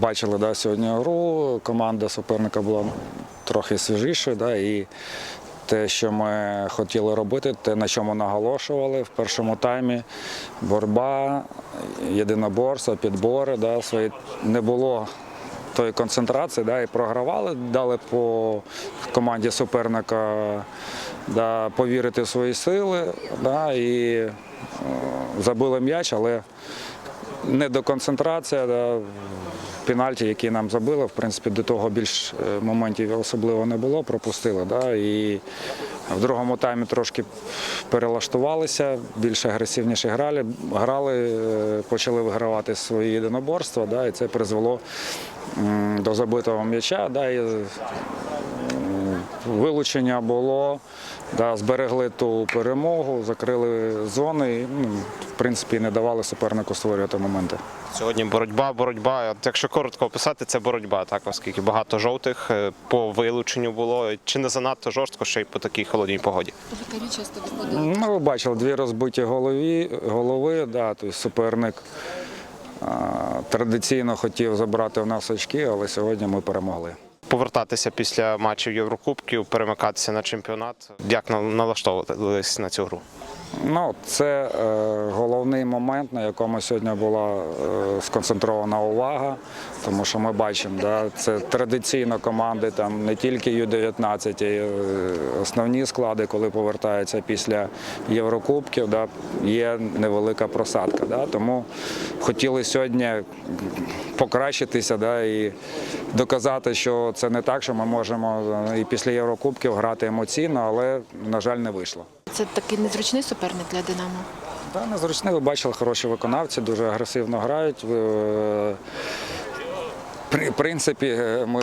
Бачили да, сьогодні гру. Команда суперника була трохи свіжішою. Да, і те, що ми хотіли робити, те, на чому наголошували в першому таймі. Боротьба, єдиноборство, підбори. Да, свої не було тої концентрації, да, і програвали, дали по команді суперника да, повірити в свої сили да, і е, забили м'яч, але не до концентрації. Да, пенальті, які нам забили, в принципі, до того більш е, моментів особливо не було, пропустили. Да, і в другому таймі трошки перелаштувалися, більш агресивніше грали, грали е, почали вигравати свої єдиноборства, да, і це призвело до забитого м'яча. Да, і, Вилучення було, да, зберегли ту перемогу, закрили зони і, ну, в принципі, не давали супернику створювати моменти. Сьогодні боротьба, боротьба. От Якщо коротко описати, це боротьба, так, оскільки багато жовтих е, по вилученню було. Чи не занадто жорстко ще й по такій холодній погоді? Часто виходили. Ну, ви бачили, дві розбиті голові, голови, да, тобто суперник традиційно хотів забрати в нас очки, але сьогодні ми перемогли. Повертатися після матчів Єврокубків, перемикатися на чемпіонат. Як на- налаштовуватись на цю гру? Ну, це е, головний момент, на якому сьогодні була е, сконцентрована увага, тому що ми бачимо, да, це традиційно команди, там не тільки Ю-19, а й е, основні склади, коли повертаються після Єврокубків, да, є невелика просадка. Да, тому хотіли сьогодні покращитися да, і доказати, що це не так, що ми можемо е, і після Єврокубків грати емоційно, але, на жаль, не вийшло. Це такий незручний суперник для Динамо. Да, незручний, ви бачили, хороші виконавці, дуже агресивно грають. Ви, е, При принципі, е, ми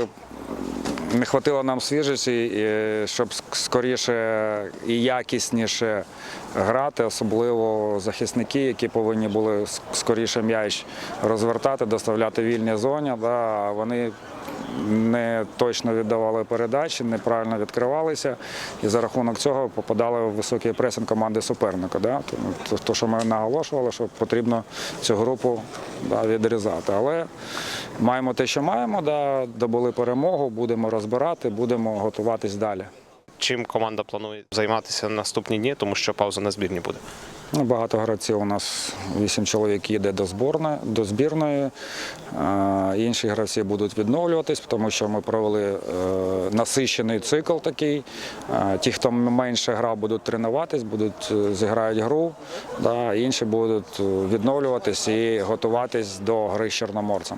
не вистачило нам свіжості, е, щоб скоріше і якісніше грати, особливо захисники, які повинні були скоріше м'яч розвертати, доставляти вільні зоні. Да, вони не точно віддавали передачі, неправильно відкривалися, і за рахунок цього попадали в високий пресинг команди суперника. Да? То, то, що ми наголошували, що потрібно цю групу да, відрізати. Але маємо те, що маємо, да, добули перемогу, будемо розбирати, будемо готуватись далі. Чим команда планує займатися наступні дні, тому що пауза на збірні буде. Ну, багато гравців у нас вісім чоловік їде до зборної, до збірної. Е, Інші гравці будуть відновлюватись, тому що ми провели е, насичений цикл такий. Е, Ті, хто менше грав, будуть тренуватись, будуть зіграють гру. Інші будуть відновлюватись і готуватись до гри з чорноморцем.